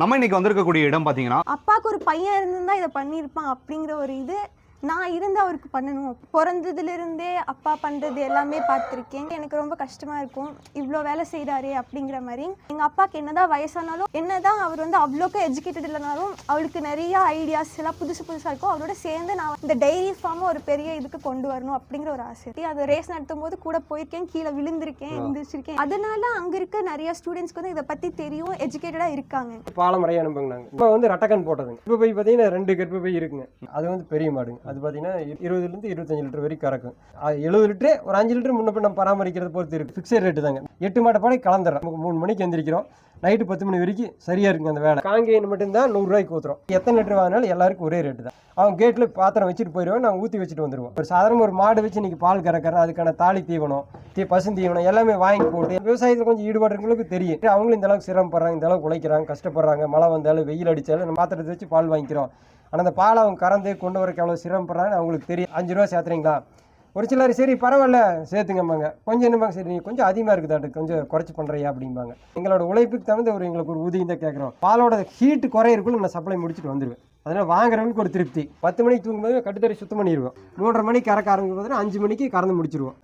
நம்ம இன்னைக்கு வந்திருக்கக்கூடிய இடம் பார்த்தீங்கன்னா அப்பாவுக்கு ஒரு பையன் இருந்திருந்தா இதை பண்ணியிருப்பான் அப்படிங்கிற ஒரு இது நான் இருந்து அவருக்கு பண்ணணும். பிறந்ததுலேருந்தே அப்பா பண்ணுறது எல்லாமே பார்த்துருக்கேன். எனக்கு ரொம்ப கஷ்டமாக இருக்கும். இவ்வளோ வேலை செய்கிறாரே அப்படிங்கிற மாதிரி. எங்கள் அப்பாவுக்கு என்னதான் வயசானாலும் என்னதான் அவர் வந்து அவ்வளோக்கு எஜுகேட்டட் இல்லைனாலும் அவருக்கு நிறைய ஐடியாஸ் எல்லாம் புதுசு புதுசாக இருக்கும். அவரோட சேர்ந்து நான் இந்த டைரி ஃபார்மை ஒரு பெரிய இதுக்கு கொண்டு வரணும் அப்படிங்கிற ஒரு ஆசை. அது ரேஸ் நடத்தும் போது கூட போயிருக்கேன் கீழே விழுந்திருக்கேன் எந்திரிச்சிருக்கேன். அதனால அங்கே இருக்க நிறைய ஸ்டூடெண்ட்ஸ்க்கு வந்து இதை பற்றி தெரியும் எஜுகேட்டடாக இருக்காங்க. பாலமறையா அனுப்புங்க நாங்கள் இப்போ வந்து ரட்டக்கன் போட்டதுங்க. இப்போ போய் பார்த்தீங்கன்னா ரெண்டு கர்ப்ப போய் இருக்குங்க. அது வந்து பெரிய மாடுங்க. அது பார்த்தீங்கன்னா இருபதுலேருந்து இருபத்தஞ்சு லிட்டர் வரைக்கும் கறக்கும். அது எழுபது லிட்டரு ஒரு அஞ்சு லிட்டர் முன்ன நம்ம பராமரிக்கிறத பொறுத்து இருக்குது ஃபிக்ஸட் ரேட்டு தாங்க. எட்டு மாட்டை பாடி கலந்துடுறோம் நமக்கு மூணு மணிக்கு எந்திரிக்கிறோம். நைட்டு பத்து மணி வரைக்கும் சரியாக இருக்குங்க அந்த வேலை. காங்கேயன் மட்டும்தான் நூறுரூவாய்க்கு ஊற்றுறோம் எத்தனை லிட்டர் வாங்கினாலும் எல்லாருக்கும் ஒரே ரேட்டு தான். அவன் கேட்டில் பாத்திரம் வச்சுட்டு போயிடுவோம் நாங்கள் ஊற்றி வச்சுட்டு வந்துடுவோம் ஒரு சாதாரண ஒரு மாடு வச்சு இன்றைக்கி பால் கறக்கிறேன் அதுக்கான தாலி தீவனம் தீ பசு தீவனம் எல்லாமே வாங்கி போட்டு விவசாயத்தில் கொஞ்சம் ஈடுபாடுறவங்களுக்கு தெரியும். அவங்களும் இந்த அளவுக்கு சிரமப்படுறாங்க இந்த அளவுக்கு உழைக்கிறாங்க கஷ்டப்படுறாங்க மழை வந்தாலும் வெயில் அடித்தாலும் நம்ம மாத்திரத்தை வச்சு பால் வாங்கிக்கிறோம். ஆனால் அந்த பாலை அவங்க கறந்து கொண்டு வரக்கு எவ்வளோ சிரமப்படுறாங்க அவங்களுக்கு தெரியும். அஞ்சு ரூபா சேர்த்துறீங்களா? ஒரு சிலர் சரி பரவாயில்ல சேர்த்துங்கம்பாங்க. கொஞ்சம் என்னம்பாங்க சரி நீங்கள் கொஞ்சம் அதிகமாக இருக்குதாட்டு கொஞ்சம் குறைச்சி பண்ணுறியா அப்படிம்பாங்க. எங்களோட உழைப்புக்கு தகுந்த ஒரு எங்களுக்கு ஒரு ஊதியம் தான் கேட்குறோம் பாலோட ஹீட் குறையிறக்குள்ள நான் சப்ளை முடிச்சுட்டு வந்துடுவேன் அதனால் வாங்குறவங்களுக்கு ஒரு திருப்தி. பத்து மணிக்கு தூங்கும்போது கட்டுத்தறி சுத்தம் பண்ணிடுவோம் மூன்றரை மணிக்கு கறக்க ஆரம்பிக்கும் போது அஞ்சு மணிக்கு கறந்து முடிச்சிருவோம்.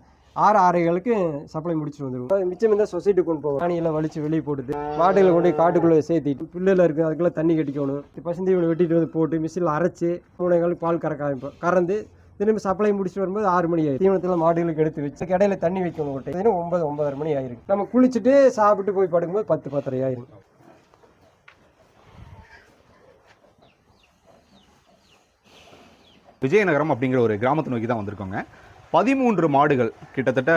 ஆறு ஆறைகளுக்கு சப்ளை முடிச்சுட்டு வந்துடுவோம் மிச்சம் இந்த சொசைட்டி கொண்டு போவோம். பானியெல்லாம் வலிச்சு வெளியே போட்டுட்டு மாடுகளை கொண்டு போய் காட்டுக்குள்ளே சேர்த்திட்டு பிள்ளையில் இருக்குது அதுக்குள்ளே தண்ணி கட்டிக்கணும். பசுந்தீவனை வெட்டிட்டு வந்து போட்டு மிஷினில் அரைச்சி மூணைகளுக்கு பால் கறக்க ஆரம்பிப்போம். கறந்து திரும்பி சப்ளை முடிச்சுட்டு வரும்போது ஆறு மணி ஆயிடும் தீவனத்தில் மாடுகளுக்கு எடுத்து வச்சு இடையில தண்ணி வைக்கணும் ஒரு ஒன்பது ஒன்பதரை மணி ஆயிருக்கு நம்ம குளிச்சுட்டு சாப்பிட்டு போய் படுக்கும்போது பத்து பத்தரை ஆயிரும். விஜயநகரம் அப்படிங்கிற ஒரு கிராமத்தை நோக்கி தான் வந்திருக்கோங்க. பதிமூன்று மாடுகள் கிட்டத்தட்ட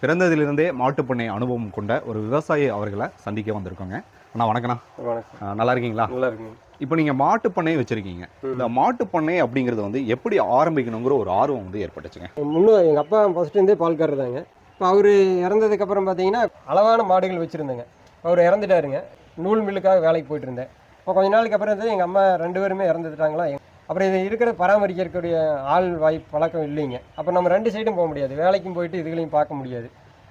பிறந்ததிலிருந்தே மாட்டுப்பண்ணை அனுபவம் கொண்ட ஒரு விவசாயி அவர்களை சந்திக்க வந்திருக்கோங்க. அண்ணா வணக்கண்ணா வணக்கம். நல்லா இருக்கீங்களா? நல்லா இருக்குங்க இப்போ நீங்கள் மாட்டுப்பண்ணை வச்சுருக்கீங்க. இந்த மாட்டுப்பண்ணை அப்படிங்கிறது வந்து எப்படி ஆரம்பிக்கணுங்கிற ஒரு ஆர்வம் வந்து ஏற்பட்டுச்சுங்க. முன்னும் எங்கள் அப்பா ஃபஸ்ட்டு பால் கறதாங்க இப்போ அவர் இறந்ததுக்கப்புறம் பார்த்தீங்கன்னா அளவான மாடுகள் வச்சுருந்தேங்க. அவர் இறந்துட்டாருங்க. நூல் மில்லுக்காக வேலைக்கு போயிட்டு இருந்தேன். இப்போ கொஞ்ச நாளுக்கு அப்புறம் எங்கள் அம்மா ரெண்டு பேருமே இறந்துட்டாங்களா? அப்புறம் இது இருக்கிற பராமரிக்கக்கூடிய ஆள் வாய்ப்பு பழக்கம் இல்லைங்க. அப்போ நம்ம ரெண்டு சைடும் போக முடியாது. வேலைக்கும் போயிட்டு இதுகளையும் பார்க்க முடியாது.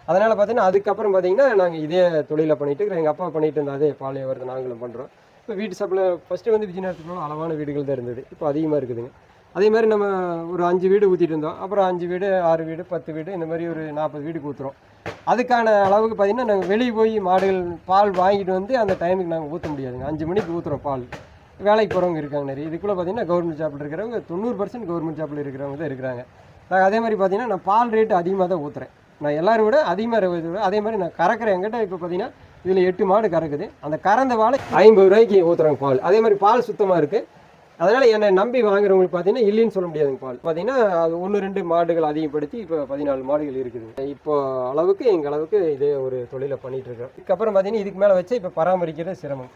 அதனால் பார்த்தீங்கன்னா அதுக்கப்புறம் பார்த்தீங்கன்னா நாங்கள் இதே தொழிலை பண்ணிட்டு இருக்கிறோம். எங்கள் அப்பா பண்ணிட்டு இருந்தால் அதே பால் வியாபாரத்தை நாங்களும் பண்ணுறோம் இப்போ வீட்டு சப்ளை ஃபஸ்ட்டு வந்து விஜயநகரத்துக்குள்ள அளவான வீடுகள் தான் இருந்தது. இப்போ அதிகமாக இருக்குதுங்க. அதே மாதிரி நம்ம ஒரு அஞ்சு வீடு ஊற்றிட்டு இருந்தோம். அப்புறம் அஞ்சு வீடு ஆறு வீடு பத்து வீடு இந்த மாதிரி ஒரு நாற்பது வீடுக்கு ஊற்றுறோம் அதுக்கான அளவுக்கு பார்த்திங்கன்னா நாங்கள் வெளியே போய் மாடுகள் பால் வாங்கிட்டு வந்து அந்த டைமுக்கு நாங்கள் ஊற்ற முடியாதுங்க. அஞ்சு மணிக்கு ஊற்றுறோம் பால். வேலைக்கு போகிறவங்க இருக்காங்க நிறைய. இதுக்குள்ளே பார்த்தீங்கன்னா கவர்மெண்ட் ஜாப்பில் இருக்கிறவங்க தொண்ணூறு பர்சன்ட் கவர்மெண்ட் ஜாப்பில் இருக்கிறவங்க தான் இருக்கிறாங்க. நான் அதே மாதிரி பார்த்தீங்கன்னா நான் பால் ரேட்டு அதிகமாக தான் ஊற்றுறேன் நான் எல்லோரும் விட அதிகமாக அதே மாதிரி நான் கறக்கிறேன். என்கிட்ட இப்போ பார்த்தீங்கன்னா இதில் எட்டு மாடு கறக்குது. அந்த கறந்த பால் ஐம்பது ரூபாய்க்கு ஊற்றுறாங்க பால். அதே மாதிரி பால் சுத்தமாக இருக்குது அதனால் என்னை நம்பி வாங்குறவங்களுக்கு பார்த்தீங்கன்னா இல்லைன்னு சொல்ல முடியாதுங்க பால். பார்த்தீங்கன்னா அது ஒன்று ரெண்டு மாடுகள் அதிகப்படுத்தி இப்போ பதினாலு மாடுகள் இருக்குது. இப்போ அளவுக்கு எங்கள் அளவுக்கு இதே ஒரு தொழிலை பண்ணிகிட்டு இருக்கோம் இதுக்கப்புறம் பார்த்தீங்கன்னா இதுக்கு மேலே வச்சு இப்போ பராமரிக்கிறது சிரமம்.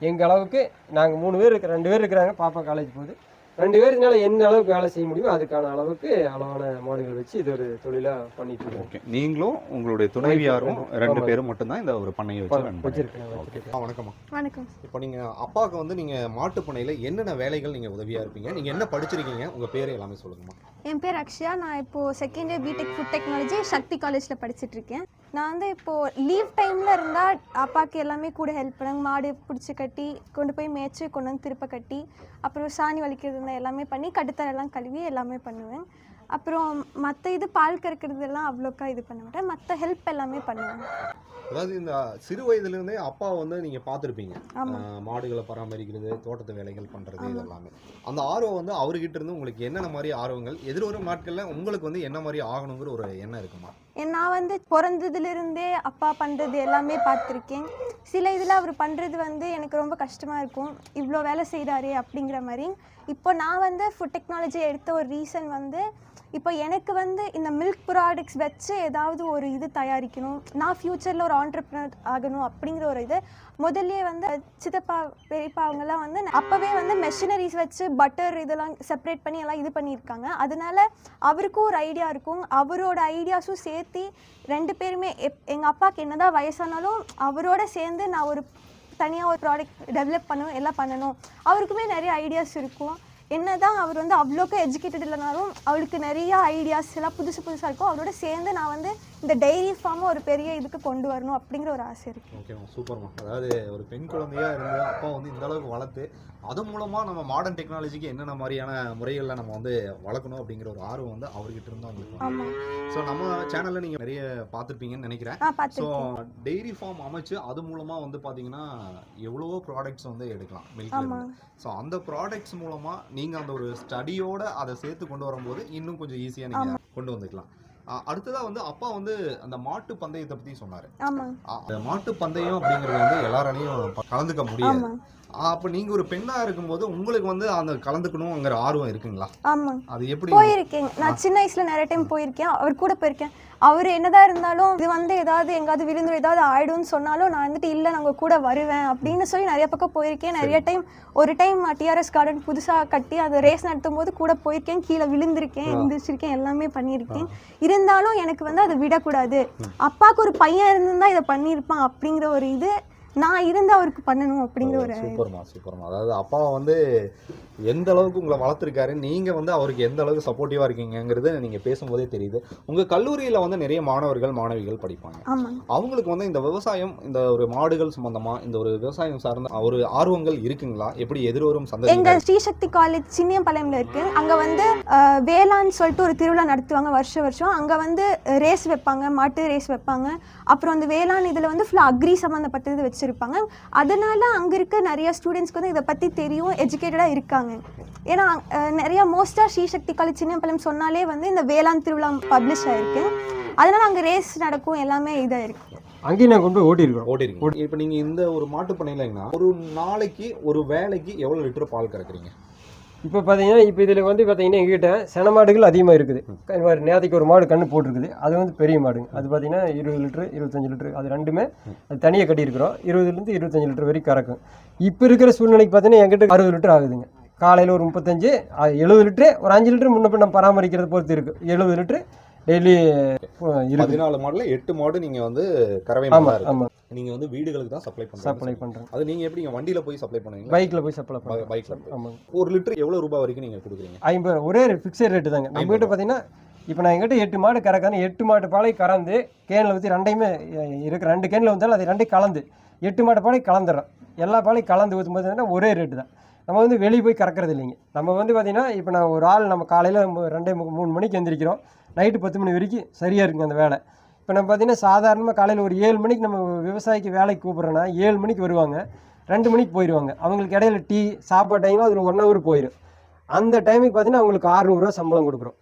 எங்கள் அளவுக்கு நாங்கள் மூணு பேர் இருக்கிற ரெண்டு பேர் இருக்கிறாங்க பாப்பா காலேஜ் போகுது. ரெண்டு பேருக்குனால என்ன அளவுக்கு வேலை செய்ய முடியுமோ அதுக்கான அளவுக்கு அளவான மாடுகள் வச்சு இது ஒரு தொழிலாக பண்ணிட்டு இருக்கோம். ஓகே. நீங்களும் உங்களுடைய துணைவியாரும் ரெண்டு. பேரும் மட்டும்தான் இந்த ஒரு பண்ணையை வச்சு வச்சிருக்கேன் வணக்கம்மா. வணக்கம். இப்போ நீங்க அப்பாவுக்கு வந்து நீங்க மாட்டுப் பண்ணையில என்னென்ன வேலைகள் நீங்க உதவியா இருப்பீங்க? நீங்க என்ன படிச்சிருக்கீங்க? உங்க பேரு எல்லாமே சொல்லுங்கம்மா. என் பேர் அக்ஷயா. நான் இப்போது second year BTech food technology Sakthi காலேஜில் படிச்சுட்டு இருக்கேன். நான் வந்து இப்போது லீவ் டைமில் இருந்தால் அப்பாவுக்கு எல்லாமே கூட ஹெல்ப் பண்ணாங்க. மாடு பிடிச்சி கட்டி கொண்டு போய் மேய்ச்சி கொண்டு வந்து திருப்ப கட்டி அப்புறம் சாணி வலிக்கிறது இருந்தால் எல்லாமே பண்ணி கட்டுத்தரெல்லாம் கழுவி எல்லாமே பண்ணுவேன். அப்புறம் மற்ற இது பால் கறக்கிறது எல்லாம் அவ்வளோக்கா இது பண்ண மாட்டேன். மற்ற ஹெல்ப் எல்லாமே பண்ணுவேன். அதாவது இந்த சிறு வயதுல இருந்தே அப்பா வந்து நீங்க பார்த்துருப்பீங்க. மாடுகளை பராமரிக்கிறது தோட்டத்து வேலைகள் பண்றது ஆமா. இது எல்லாமே அந்த ஆர்வம் வந்து அவர்கிட்ட இருந்து உங்களுக்கு என்னென்ன மாதிரி ஆர்வங்கள்? எதிர்வரும் நாட்கள்ல உங்களுக்கு வந்து என்ன மாதிரி ஆகணுங்கிற ஒரு எண்ணம் இருக்குமா? நான் வந்து பிறந்ததுலேருந்தே அப்பா பண்ணுறது எல்லாமே பார்த்துருக்கேன். சில இதில் அவர் பண்ணுறது வந்து எனக்கு ரொம்ப கஷ்டமாக இருக்கும். இவ்வளோ வேலை செய்கிறாரே அப்படிங்கிற மாதிரி இப்போ நான் வந்து ஃபுட் டெக்னாலஜி எடுத்த ஒரு ரீசன் வந்து இப்போ எனக்கு வந்து இந்த மில்க் ப்ராடக்ட்ஸ் வச்சு ஏதாவது ஒரு இது தயாரிக்கணும் நான் ஃப்யூச்சரில் ஒரு ஆண்டர்பிரினர் ஆகணும் அப்படிங்கிற ஒரு இது முதல்ல வந்து சித்தப்பா பெரியப்பா அவங்கெல்லாம் வந்து அப்போவே வந்து மெஷினரிஸ் வச்சு பட்டர் இதெல்லாம் செப்பரேட் பண்ணி எல்லாம் இது பண்ணியிருக்காங்க. அதனால அவருக்கும் ஒரு ஐடியா இருக்கும். அவரோட ஐடியாஸும் சேர்த்து ரெண்டு பேருமே எப் எங்கள் அப்பாவுக்கு என்னதான் வயசானாலும் அவரோட சேர்ந்து நான் ஒரு தனியாக ஒரு ப்ராடக்ட் டெவலப் பண்ணணும் எல்லாம் பண்ணணும். அவருக்குமே நிறைய ஐடியாஸ் இருக்கும். என்னதான் அவர் வந்து அவ்வளோக்கு எஜுகேட்டட் இல்லைனாலும் அவளுக்கு நிறைய ஐடியாஸ் எல்லாம் புதுசு புதுசாக இருக்கும். அவரோட சேர்ந்து நான் வந்து இந்த டைரி ஃபார்மை ஒரு பெரிய இதுக்கு கொண்டு வரணும் அப்படிங்கிற ஒரு ஆசை இருக்குது ஓகேம்மா சூப்பர்மா அதாவது ஒரு பெண் குழந்தையா இருந்து அப்பா வந்து இந்த அளவுக்கு வளர்த்து அது மூலமா நம்ம மாடர்ன் டெக்னாலஜிக்கு என்னென்ன மாதிரியான முறைகளில் நம்ம வந்து வளர்க்கணும் அப்படிங்கிற ஒரு ஆர்வம் வந்து அவர்கிட்ட இருந்து வந்திருக்கும் ஆமாம் ஸோ நம்ம சேனல்ல நீங்க நிறைய பார்த்துருப்பீங்கன்னு நினைக்கிறேன். ஸோ டெய்ரி ஃபார்ம் அமைச்சு அது மூலமா வந்து பாத்தீங்கன்னா எவ்வளவோ ப்ராடக்ட்ஸ் வந்து எடுக்கலாம் ஆமாம் ஸோ அந்த ப்ராடக்ட்ஸ் மூலமா நீங்க அந்த ஒரு ஸ்டடியோட அதை சேர்த்து கொண்டு வரும்போது இன்னும் கொஞ்சம் ஈஸியா நீங்க கொண்டு வந்துக்கலாம். அடுத்ததா வந்து அப்பா வந்து அந்த மாட்டு பந்தயத்தை பத்தி சொன்னாரு. மாட்டு பந்தயம் அப்படிங்கிறது வந்து எல்லாராலையும் கலந்துக்க முடியாது. அப்ப நீங்க ஒரு பெண்ணா இருக்கும்போது உங்களுக்கு வந்து அந்த கலந்துக்கணுங்கிற ஆர்வம் இருக்குங்களா? ஆமாம் அது எப்படி? போயிருக்கேன் நான் சின்ன வயசுல நிறைய டைம் போயிருக்கேன். அவர் கூட போயிருக்கேன். அவர் என்னதான் இருந்தாலும் இது வந்து ஏதாவது எங்காவது விழுந்து ஏதாவது ஆயிடும்னு சொன்னாலும் நான் வந்துட்டு இல்லை உங்க கூட வருவேன். அப்படின்னு சொல்லி நிறைய பக்கம் போயிருக்கேன். நிறைய டைம் ஒரு டைம் டிஆர்எஸ் கார்டன் புதுசாக கட்டி அதை ரேஸ் நடத்தும் போது கூட போயிருக்கேன். கீழே விழுந்திருக்கேன் எந்திரிச்சிருக்கேன் எல்லாமே பண்ணியிருக்கேன். இருந்தாலும் எனக்கு வந்து அதை விடக்கூடாது. அப்பாவுக்கு ஒரு பையன் இருந்திருந்தா இதை பண்ணியிருப்பான் அப்படிங்கிற ஒரு இது நான் இருந்து அவருக்கு பண்ணணும் அப்படிங்கிற ஒரு சூப்பர்மா சூப்பர்மா. அதாவது அப்பா வந்து எந்த அளவுக்கு உங்களை வளர்த்துருக்காரு நீங்க வந்து அவருக்கு எந்த அளவுக்கு சப்போர்ட்டிவா இருக்கீங்கங்கிறது நீங்க பேசும்போதே தெரியுது. உங்க கல்லூரியில வந்து நிறைய மாணவர்கள் மாணவிகள் படிப்பாங்க. அவங்களுக்கு வந்து இந்த விவசாயம் இந்த ஒரு மாடுகள் சம்பந்தமா இந்த ஒரு விவசாயம் சார்ந்த ஒரு ஆர்வங்கள் இருக்குங்களா? எப்படி எதிர்வரும் எங்க சந்ததிகள் ஸ்ரீசக்தி காலேஜ் சின்னியம்பாளையம்ல இருக்கு. அங்க வந்து வேளாண் சொல்லிட்டு ஒரு திருவிழா நடத்துவாங்க வருஷம் வருஷம். அங்க வந்து ரேஸ் வைப்பாங்க மாட்டு ரேஸ் வைப்பாங்க. அப்புறம் அந்த வேளாண் இதுல வந்து ஃபுல்லாக அக்ரி சம்மந்தப்பட்டது வச்சிருப்பாங்க. அதனால அங்க இருக்க நிறைய ஸ்டூடெண்ட்ஸ்க்கு வந்து இதை பத்தி தெரியும் எஜுகேட்டடா இருக்காங்க. ஏன்னா அஹ், நிறைய மோஸ்டா ஸ்ரீசக்தி காலேஜ் சின்னியம்பாளையம் சொன்னாலே வந்து இந்த வேளாண் திருவிழா பப்ளிஷ் ஆயிருக்கு. அதனால அங்க ரேஸ் நடக்கும் எல்லாமே இதா இருக்கு அங்கேயும் நான் கொண்டு போய் ஓட்டியிருக்கிறோம். ஓட்டிருக்கீங்க இப்போ நீங்க இந்த ஒரு மாட்டு பண்ணையிலங்கன்னா ஒரு நாளைக்கு ஒரு வேலைக்கு எவ்வளவு லிட்டர் பால் கறக்குறீங்க? இப்போ பார்த்தீங்கன்னா இப்போ இதில் வந்து பார்த்தீங்கன்னா எங்ககிட்ட சென மாடுகள் அதிகமாக இருக்குது. இந்த மாதிரி நேற்றுக்கு ஒரு மாடு கண்ணு போட்டிருக்குது. அது வந்து பெரிய மாடுங்க. அது பார்த்தீங்கன்னா இருபது லிட்டரு இருபத்தஞ்சு லிட்டரு அது ரெண்டுமே அது தனியாக கட்டியிருக்கிறோம். இருபதுலேருந்து இருபத்தஞ்சு லிட்டர் வரைக்கும் கறக்கும். இப்போ இருக்கிற சூழ்நிலைக்கு பார்த்தீங்கன்னா எங்கிட்ட அறுபது லிட்டர் ஆகுதுங்க. காலையில் ஒரு முப்பத்தஞ்சு எழுபது லிட்டரு ஒரு அஞ்சு லிட்டர் முன்ன பின்ன பராமரிக்கிறத பொறுத்து இருக்குது எழுபது லிட்டரு டெய்லி இருக்குது பதினாலு மாடுல எட்டு மாடு நீங்க வந்து கறவை ஆமாம் மாடா இருக்கு. ஆமாம் நீங்க வந்து வீடுகளுக்கு தான் சப்ளை சப்ளை பண்ணுறீங்க பண்ணுறேன் அது நீங்க எப்படி வண்டியில போய் சப்ளை பண்ணுவீங்க பைக்கில் போய் சப்ளை பண்ணுறேன் பைக்ல ஆமாங்க. ஒரு லிட்டர் எவ்வளவு ரூபாய் வரைக்கும் நீங்க கொடுக்குறீங்க? ஐம்பது ஒரே ஃபிக்ஸட் ரேட்டு தாங்க. நம்ம கிட்ட பார்த்தீங்கன்னா இப்போ நான் எங்கிட்ட எட்டு மாடு கறக்கிறேன் எட்டு மாட்டு பாலை கறந்து கேனில் ஊற்றி ரெண்டையுமே அஹ், இருக்கிற ரெண்டு கேனில் வந்தாலும் அது ரெண்டையும் கலந்து எட்டு மாட்டு பாலை கலந்துடுறோம். எல்லா பாலையும் கலந்து ஊற்றும் போது ஒரே ரேட்டு தான். நம்ம வந்து வெளியே போய் கறக்கிறது இல்லைங்க நம்ம வந்து பார்த்திங்கன்னா இப்போ நான் ஒரு ஆள் நம்ம காலையில் ரெண்டே மூணு மணிக்கு எந்திரிக்கிறோம். நைட்டு பத்து மணி வரைக்கும் சரியாக இருக்குங்க அந்த வேலை. இப்போ நம்ம பார்த்தீங்கன்னா சாதாரணமாக காலையில் ஒரு ஏழு மணிக்கு நம்ம விவசாயிக்கு வேலைக்கு கூப்பிட்றோன்னா ஏழு மணிக்கு வருவாங்க. ரெண்டு மணிக்கு போயிடுவாங்க அவங்களுக்கு இடையில டீ சாப்பாடு டைமில் அதில் ஒன் ஹவர் போயிடும் அந்த டைமுக்கு பார்த்தீங்கன்னா அவங்களுக்கு அறுநூறுவா சம்பளம் கொடுக்குறோம்.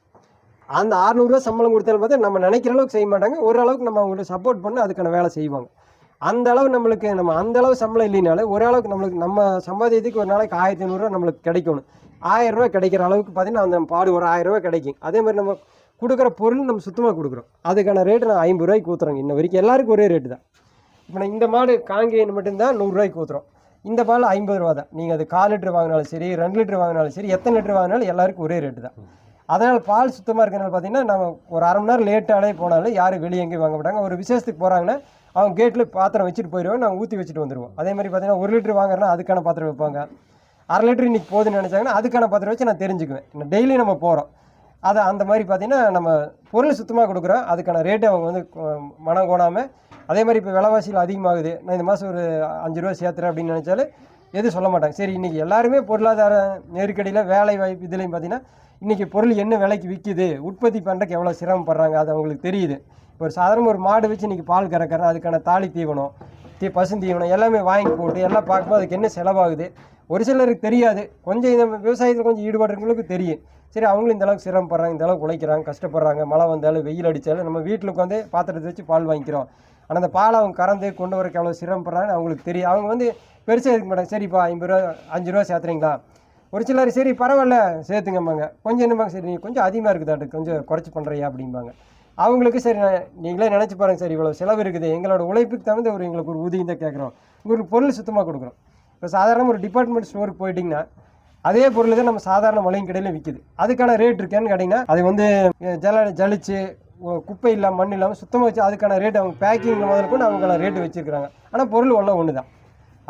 அந்த அறுநூறுவா சம்பளம் கொடுத்தாலும் பார்த்தா நம்ம நினைக்கிற அளவுக்கு செய்ய மாட்டாங்க. ஓரளவுக்கு நம்ம அவங்களுக்கு சப்போர்ட் பண்ணி அதுக்கான வேலை செய்வாங்க. அந்த அளவு நம்மளுக்கு நம்ம அந்த அளவு சம்பளம் இல்லைனாலும் ஓரளவுக்கு நம்மளுக்கு நம்ம சம்பாதியத்துக்கு ஒரு நாளைக்கு ஆயிரத்தி ஐநூறுரூவா நம்மளுக்கு கிடைக்கணும். ஆயிரம் ரூபாய் கிடைக்கிற அளவுக்கு பார்த்தீங்கன்னா அந்த பாடு ஒரு ஆயிரம் ரூபா கிடைக்கும். அதே மாதிரி நம்ம கொடுக்குற பொருள் நம்ம சுத்தமாக கொடுக்குறோம். அதுக்கான ரேட்டு நான் ஐம்பது ரூபாய்க்கு ஊற்றுறோங்க இன்ன வரைக்கும் எல்லாருக்கும் ஒரே ரேட்டு தான். இப்போ நான் இந்த மாடு காங்கேயன் மட்டும்தான் நூறுரூவாய்க்கு ஊற்றுறோம் இந்த பால் ஐம்பது ரூபா தான். நீங்கள் அது கால் லிட்டர் வாங்கினாலும் சரி ரெண்டு லிட்டர் வாங்கினாலும் சரி எத்தனை லிட்டர் வாங்கினாலும் எல்லாருக்கும் ஒரே ரேட்டு தான். அதனால் பால் சுத்தமாக இருக்கிறனால பார்த்தீங்கன்னா நம்ம ஒரு அரை மணி நேரம் லேட்டாலே போனாலும் யாரும் வெளியே எங்கேயும் வாங்க மாட்டாங்க. ஒரு விசேஷத்துக்கு போகிறாங்கன்னா அவங்க கேட்டில் பாத்திரம் வச்சுட்டு போயிடுவோம் நாங்கள் ஊற்றி வச்சுட்டு வந்துடுவோம் அதே மாதிரி பார்த்தீங்கன்னா ஒரு லிட்டர் வாங்குறேன்னா அதுக்கான பாத்திரம் வைப்பாங்க. அரை லிட்டர் இன்றைக்கி போதுன்னு நினச்சாங்கன்னா அதுக்கான பாத்திரம் வச்சு நான் தெரிஞ்சுக்குவேன். டெய்லி நம்ம போகிறோம் அதை அந்த மாதிரி பார்த்தீங்கன்னா நம்ம பொருள் சுத்தமாக கொடுக்குறோம். அதுக்கான ரேட்டு அவங்க வந்து மனம் கோணாமல் அதே மாதிரி இப்போ விலைவாசிகள் அதிகமாகுது. நான் இந்த மாதம் ஒரு அஞ்சு ரூபா சேர்த்துறேன் அப்படின்னு நினச்சாலும் எதுவும் சொல்ல மாட்டாங்க. சரி இன்றைக்கி எல்லாருமே பொருளாதார நெருக்கடியில் வேலை வாய்ப்பு இதுலேயும் பார்த்தீங்கன்னா இன்றைக்கி பொருள் என்ன விலைக்கு விற்கிது உற்பத்தி பண்ணுறதுக்கு எவ்வளோ சிரமப்படுறாங்க? அது அவங்களுக்கு தெரியுது. இப்போ ஒரு சாதாரண ஒரு மாடு வச்சு இன்றைக்கி பால் கறக்கிறேன் அதுக்கான தாலி தீவனம் தீ பசுந்தீவனம் எல்லாமே வாங்கி போட்டு எல்லாம் பார்க்கும்போது அதுக்கு என்ன செலவாகுது? ஒரு சிலருக்கு தெரியாது. கொஞ்சம் இந்த விவசாயத்தில் கொஞ்சம் ஈடுபடுறவங்களுக்கு தெரியும். சரி அவங்களும் இந்த அளவுக்கு சிரமப்படுறாங்க இந்த அளவுக்கு உழைக்கிறாங்க கஷ்டப்படுறாங்க. மழை வந்தாலும் வெயில் அடித்தாலும் நம்ம வீட்டில் உட்காந்து பாத்திரத்தை வச்சு பால் வாங்கிக்கிறோம். ஆனால் அந்த பால் அவங்க கறந்து கொண்டு வரக்கு எவ்வளோ சிரமப்படுறாங்கன்னு அவங்களுக்கு தெரியும். அவங்க வந்து பெருசாக இருக்க மாட்டாங்க. சரிப்பா ஐம்பது ரூபா அஞ்சு ரூபா சேர்த்துறீங்களா? ஒரு சிலர் சரி பரவாயில்ல சேர்த்துங்கம்பாங்க. கொஞ்சம் என்னம்பாங்க சரி நீங்கள் கொஞ்சம் அதிகமாக இருக்குதாட்டு கொஞ்சம் குறைச்சி பண்ணுறியா அப்படிம்பாங்க. அவங்களுக்கு சரி நீங்களே நினச்சி பாருங்க சார் இவ்வளோ செலவு இருக்குது. எங்களோட உழைப்புக்கு தகுந்த ஒரு எங்களுக்கு ஒரு ஊதியம் தான் கேட்குறோம். உங்களுக்கு பொருள் சுத்தமாக கொடுக்குறோம். இப்போ சாதாரண ஒரு டிபார்ட்மெண்ட் ஸ்டோருக்கு போயிட்டிங்கன்னா அதே பொருள் தான் நம்ம சாதாரண மளிகை கடையில் விற்கிது அதுக்கான ரேட் இருக்கேன்னு கேட்டிங்கன்னா அது வந்து ஜல ஜலிச்சு குப்பை இல்லாமல் மண் இல்லாமல் சுத்தமாக வச்சு அதுக்கான ரேட் அவங்க பேக்கிங்கில் முதல்ல கூட அவங்கள ரேட்டு வச்சுருக்குறாங்க. ஆனால் பொருள் ஒன்றும் ஒன்று தான்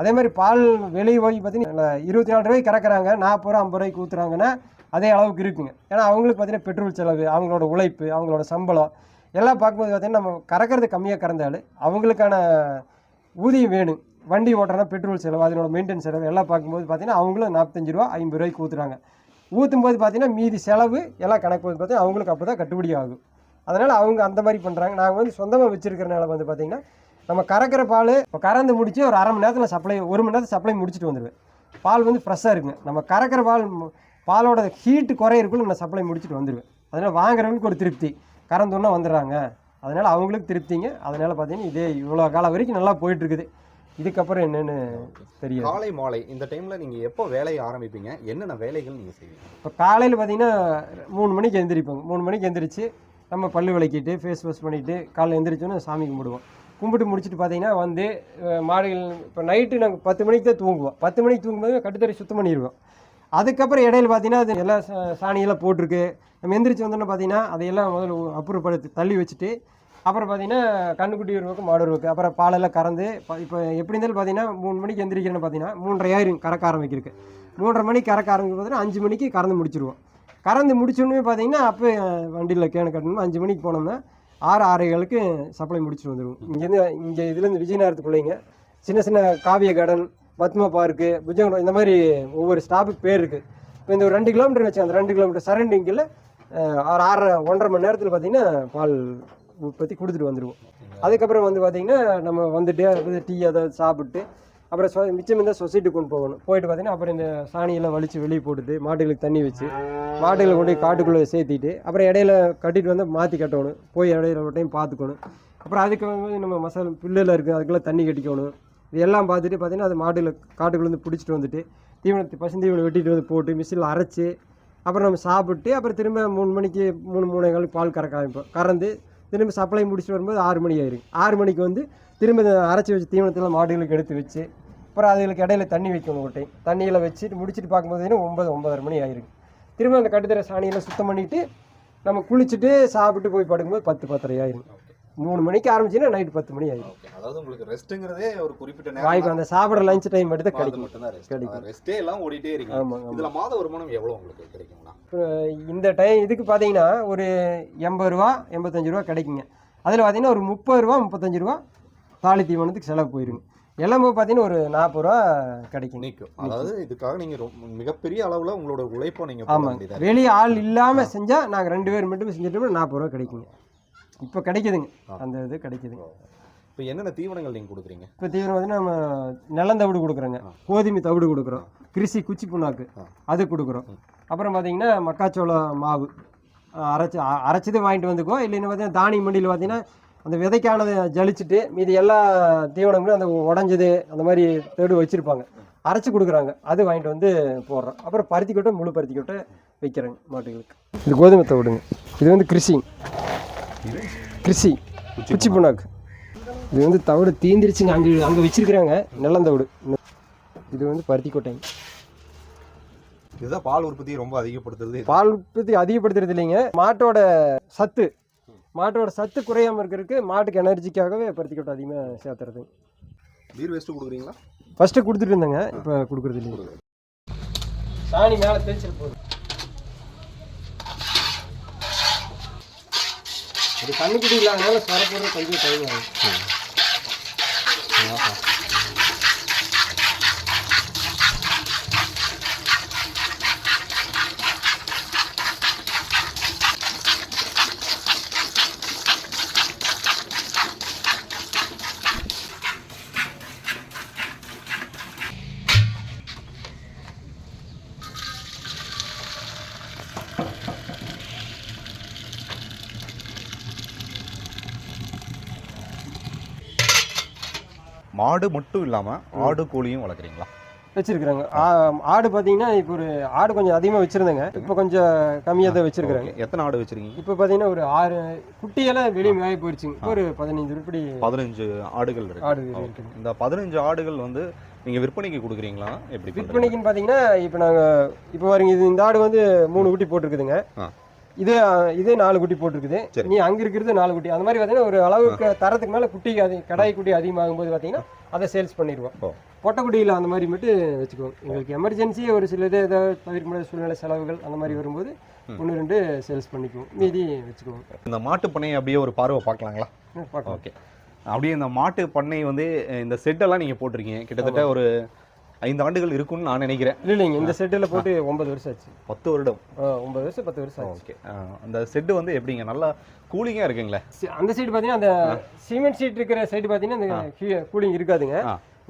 அதே மாதிரி பால் வெளியே போய் பார்த்தீங்கன்னா இருபத்தி நாலு ரூபாய்க்கு கறக்குறாங்க நாற்பது ரூபா ஐம்பது ரூபாய்க்கு ஊற்றுறாங்கன்னா அதே அளவுக்கு இருக்குங்க. ஏன்னா அவங்களுக்கு பார்த்தீங்கன்னா பெட்ரோல் செலவு அவங்களோட உழைப்பு அவங்களோட சம்பளம் எல்லாம் பார்க்கும்போது பார்த்தீங்கன்னா நம்ம கறக்கிறது கம்மியாக கறந்தாலும் அவங்களுக்கான ஊதியம் வேணும். வண்டி ஓட்டுறனா பெட்ரோல் செலவு அதனோட மெயின்டெனன்ஸ் செலவு எல்லாம் பார்க்கும்போது பார்த்தீங்கன்னா அவங்களும் நாற்பத்தஞ்சு ரூபா ஐம்பது ரூபாய்க்கு ஊற்றுறாங்க ஊற்றும் போது பார்த்தீங்கன்னா மீதி செலவு எல்லாம் கணக்கு போது பார்த்தீங்கன்னா அவங்களுக்கு அப்போ தான் கட்டுப்படி ஆகும். அதனால் அவங்க அந்த மாதிரி பண்ணுறாங்க நாங்கள் வந்து சொந்தமாக வச்சுருக்கிறனால வந்து பார்த்தீங்கன்னா நம்ம கறக்கிற பால் இப்போ கறந்து முடிச்சு ஒரு அரை மணி நேரத்தில் சப்ளை ஒரு மணி நேரத்தில் சப்ளை முடிச்சுட்டு வந்துடுவேன் பால் வந்து ஃப்ரெஷ்ஷாக இருக்குங்க. நம்ம கறக்கிற பால் பாலோட ஹீட்டு குறையிறக்குள்ள நான் சப்ளை முடிச்சுட்டு வந்துடுவேன் அதனால் வாங்குறவங்களுக்கு ஒரு திருப்தி. கறந்தோன்னா வந்துடுறாங்க. அதனால் அவங்களுக்கு திருப்திங்க. அதனால் பார்த்தீங்கன்னா இதே இவ்வளோ காலம் வரைக்கும் நல்லா போயிட்டுருக்குது. இதுக்கப்புறம் என்னென்னு தெரியாது. காலை மாலை இந்த டைம்ல நீங்க எப்போ வேலையை ஆரம்பிப்பீங்க? என்னென்ன வேலைகள் நீங்க செய்வீங்க? இப்போ காலையில் பார்த்தீங்கன்னா மூணு மணிக்கு எந்திரிப்போங்க. மூணு மணிக்கு எந்திரிச்சு நம்ம பல்லு விளக்கிட்டு ஃபேஸ் வாஷ் பண்ணிவிட்டு காலைல எந்திரிச்சோன்னே சாமி கும்பிடுவோம். கும்பிட்டு முடிச்சுட்டு பார்த்தீங்கன்னா வந்து மாடுகள் இப்போ நைட்டு நாங்கள் பத்து மணிக்கு தான் தூங்குவோம். பத்து மணிக்கு தூங்கும்போது கட்டுத்தறி சுத்தம் பண்ணிடுவோம் அதுக்கப்புறம் இடையில பார்த்தீங்கன்னா அது எல்லாம் சா- சாணியெல்லாம் போட்டிருக்கு. நம்ம எந்திரிச்சு வந்தோன்னு பார்த்தீங்கன்னா அதையெல்லாம் முதல்ல அப்புறப்படுத்தி தள்ளி வச்சுட்டு அப்புறம் பார்த்தீங்கன்னா கண்ணுக்குட்டி ஒரு பக்கம் மாடு ஒரு பக்கம் அப்புறம் பாலெல்லாம் கறந்து இப்போ எப்படி இருந்தாலும் பார்த்தீங்கன்னா மூணு மணிக்கு எந்திரிக்கிறேன்னு பார்த்தீங்கன்னா மூன்றரை ஆயிரம் கறக்க ஆரம்பிக்கிறதுக்கு. மூன்றரை மணிக்கு கறக்க ஆரம்பிக்கும் பார்த்தீங்கன்னா அஞ்சு மணிக்கு கறந்து முடிச்சிருவோம். கறந்து முடிச்சோடனே பார்த்தீங்கன்னா அப்போ வண்டியில் கேனு கட்டணும் அஞ்சு மணிக்கு போனோம்னா ஆறு ஆறைகளுக்கு சப்ளை முடிச்சுட்டு வந்துடுவோம் இங்கேருந்து இங்கே இதுலேருந்து விஜயநகரத்துக்குள்ளேங்க சின்ன சின்ன காவிய கார்டன் பத்மா பார்க்கு புஜங்கடம் இந்த மாதிரி ஒவ்வொரு ஸ்டாப்புக்கு பேர் இருக்குது இப்போ இந்த ஒரு ரெண்டு கிலோமீட்டர் வச்சு அந்த ரெண்டு கிலோமீட்டர் சரௌண்டிங்கில் ஆறு ஆறரை ஒன்றரை மணி நேரத்தில் பார்த்தீங்கன்னா பால் உற்பத்தி கொடுத்துட்டு வந்துடுவோம் அதுக்கப்புறம் வந்து பார்த்திங்கன்னா நம்ம வந்துட்டு டீ ஏதாவது சாப்பிட்டு அப்புறம் சொ மிச்சம் இருந்தால் சொசைட்டி கொண்டு போகணும். போயிட்டு பார்த்தீங்கன்னா அப்புறம் இந்த சாணியெல்லாம் வலித்து வெளியே போட்டுட்டு மாட்டுகளுக்கு தண்ணி வச்சு மாட்டுகளை கொண்டு போய் காட்டுக்குள்ளே சேர்த்திட்டு அப்புறம் இடையில கட்டிட்டு வந்து மாற்றி கட்டணும். போய் இடையில ஒரு டைம் பார்த்துக்கணும். அப்புறம் அதுக்கு வந்து நம்ம மசாலா புல்லில் இருக்குது அதுக்கெல்லாம் தண்ணி கட்டிக்கணும். இது எல்லாம் பார்த்துட்டு பார்த்தீங்கன்னா அது மாடுகளை காட்டுக்குள்ளேருந்து பிடிச்சிட்டு வந்துட்டு தீவனத்தை பசுந்தீவனம் வெட்டிட்டு வந்து போட்டு மிஷினில் அரைச்சி அப்புறம் நம்ம சாப்பிட்டு அப்புறம் திரும்ப மூணு மணிக்கு மூணு மூணு காலுக்கு பால் கறக்க ஆரம்பிப்போம். கறந்து திரும்ப சப்ளை முடிச்சுட்டு வரும்போது ஆறு மணி ஆயிரும். ஆறு மணிக்கு வந்து திரும்ப அரைச்சி வச்சு தீவனத்தெல்லாம் மாடுகளுக்கு எடுத்து வச்சு அப்புறம் அதுகளுக்கு இடையில தண்ணி வைக்கணும் ஒரு டைம் தண்ணியில் வச்சுட்டு முடிச்சுட்டு பார்க்கும்போது ஒன்பது ஒன்பதரை மணி ஆயிருக்கு. திரும்ப அந்த கட்டுத்தர சாணியெல்லாம் சுத்தம் பண்ணிட்டு நம்ம குளிச்சுட்டு சாப்பிட்டு போய் படுக்கும்போது பத்து பத்தரை ஆயிரும். மூணு மணிக்கு ஆரம்பிச்சுன்னா நைட்டு பத்து மணி Okay. அதாவது உங்களுக்கு ரெஸ்ட்டுங்கிறதே ஒரு குறிப்பிட்ட வாய்ப்பு நேரம் அந்த சாப்பிட்ற லஞ்ச் டைம் அது கிடைக்கும். மட்டும்தான் கிடைக்கும். ரெஸ்டே எல்லாம் ஓடிட்டே இருக்கு. ஆமாம் இதுல மாத வருமானம் எவ்வளவு உங்களுக்கு கிடைக்குங்களா இந்த டைம் இதுக்கு பார்த்தீங்கன்னா ஒரு எண்பது ரூபா எண்பத்தஞ்சு ரூபா கிடைக்குங்க. அதில் பார்த்தீங்கன்னா ஒரு முப்பது ரூபா முப்பத்தஞ்சு ரூபா தாலி தீவனத்துக்கு செலவு போயிருங்க. போய் பார்த்தீங்கன்னா ஒரு நாற்பது ரூபா கிடைக்கும். நிற்கும் அதாவது இதுக்காக நீங்க ரொம்ப மிகப்பெரிய அளவுல உங்களோட உழைப்பை நீங்க போட ஆமாங்க வேண்டியதா இருக்கு. வெளியே ஆள் இல்லாமல் செஞ்சால் நாங்கள் ரெண்டு பேர் மட்டும் செஞ்சுட்டோம்னா நாற்பது ரூபா கிடைக்குங்க. இப்போ கிடைக்குதுங்க. அந்த இது கிடைக்குதுங்க. இப்போ என்னென்ன தீவனங்கள் நீங்க கொடுக்குறீங்க? இப்போ தீவிரம் வந்து நம்ம நிலந்தவிடு கொடுக்குறோங்க. கோதுமை தவிடு கொடுக்குறோம். கிருஷி குச்சி புண்ணாக்கு. அது கொடுக்குறோம். அப்புறம் பார்த்தீங்கன்னா மக்காச்சோளம் மாவு. அரைச்சி அரைச்சது வாங்கிட்டு வந்துக்கோ. இல்லைன்னு பார்த்தீங்கன்னா தானிய மண்டியில் பார்த்தீங்கன்னா அந்த விதைக்கானதை ஜலிச்சுட்டு மீதி எல்லா தீவனங்களும் அந்த உடஞ்சது அந்த மாதிரி தேடு வச்சுருப்பாங்க. அரைச்சி கொடுக்குறாங்க. அது வாங்கிட்டு வந்து போடுறோம். அப்புறம் பருத்தி கொட்டை முழு பருத்தி கொட்டை வைக்கிறாங்க மாட்டுகளுக்கு. இது கோதுமை தவிடுங்க. இது வந்து கிருஷி கிருஷி குச்சி புண்ணாக்கு. இது வந்து தவிடு தீந்திரிச்சுங்க. அங்கே அங்கே வச்சிருக்கிறாங்க. நெல்லந்தவிடு இது வந்து பருத்தி கொட்டைங்க. இதுதான் பால் உற்பத்தியை ரொம்ப அதிகப்படுத்துறது. பால் உற்பத்தி அதிகப்படுத்துறது இல்லைங்க. மாட்டோட சத்து மாட்டோட சத்து குறையாம இருக்கிறதுக்கு மாட்டுக்கு எனர்ஜிக்காகவே பருத்தி கொட்டை அதிகமாக சேர்த்துறது. பீர் வேஸ்ட் கொடுக்குறீங்களா? ஃபஸ்ட்டு கொடுத்துட்டு இருந்தேங்க இப்போ கொடுக்குறது இல்லைங்க. சாணி மேலே தேய்ச்சிட்டு போகுது இது கண்ணுக்குட்டி இல்லாதனால சொர போடுறது கொஞ்சம் டைம் ஆகும். மாடு மட்டும் இல்லாம ஆடு கோழியும் வளர்க்குறீங்களா? வச்சிருக்கிறாங்க. ஆடு பார்த்தீங்கன்னா இப்போ ஒரு ஆடு கொஞ்சம் அதிகமாக வச்சுருந்தேங்க. இப்போ கொஞ்சம் கம்மியாக தான் வச்சுருக்கிறாங்க. எத்தனை ஆடு வச்சிருக்கீங்க? இப்போ பார்த்தீங்கன்னா ஒரு ஆறு குட்டியெல்லாம் வெளியே மேய போயிடுச்சுங்க ஒரு பதினஞ்சு உருப்படி பதினஞ்சு ஆடுகள் இருக்கு. ஆடு இந்த பதினஞ்சு ஆடுகள் வந்து நீங்க விற்பனைக்கு கொடுக்குறீங்களா? எப்படி? விற்பனைக்குன்னு பார்த்தீங்கன்னா இப்போ நாங்கள் இப்போ பாருங்க இது இந்த ஆடு வந்து மூணு குட்டி போட்டிருக்குதுங்க. இது இதே நாலு குட்டி போட்டிருக்குது. நீ அங்கே இருக்கிறது நாலு குட்டி. அந்த மாதிரி பார்த்தீங்கன்னா ஒரு அளவுக்கு தரத்துக்கு மேலே குட்டி அது கடாய் குட்டி அதிகமாகும் போது பார்த்தீங்கன்னா அதை சேல்ஸ் பண்ணிடுவோம். ஓ. பொட்டக்குடியில் அந்த மாதிரி மட்டும் வச்சுக்குவோம். எங்களுக்கு எமர்ஜென்சி ஒரு சில இது ஏதாவது தவிர்க்க முடியாத சூழ்நிலை செலவுகள் அந்த மாதிரி வரும்போது ஒன்று ரெண்டு சேல்ஸ் பண்ணிக்குவோம். மீதி வச்சுக்குவோம். இந்த மாட்டு பண்ணையை அப்படியே ஒரு பார்வை பார்க்கலாங்களா? ஓகே. அப்படியே இந்த மாட்டு பண்ணை வந்து இந்த செட்டெல்லாம் நீங்கள் போட்டிருக்கீங்க. கிட்டத்தட்ட ஒரு ஐந்து ஆண்டுகள் இருக்கும்னு நான் நினைக்கிறேன். இல்லை இல்லைங்க இந்த செட்டில் போட்டு ஒன்பது வருஷம் ஆச்சு. பத்து வருடம். ஒன்பது வருஷம் பத்து வருஷம் ஓகே. அந்த செட்டு வந்து எப்படிங்க? நல்லா கூலிங்காக இருக்குங்களே? அந்த சைடு பார்த்தீங்கன்னா அந்த சிமெண்ட் சீட் இருக்கிற சைடு பார்த்தீங்கன்னா அந்த கூலிங் இருக்காதுங்க.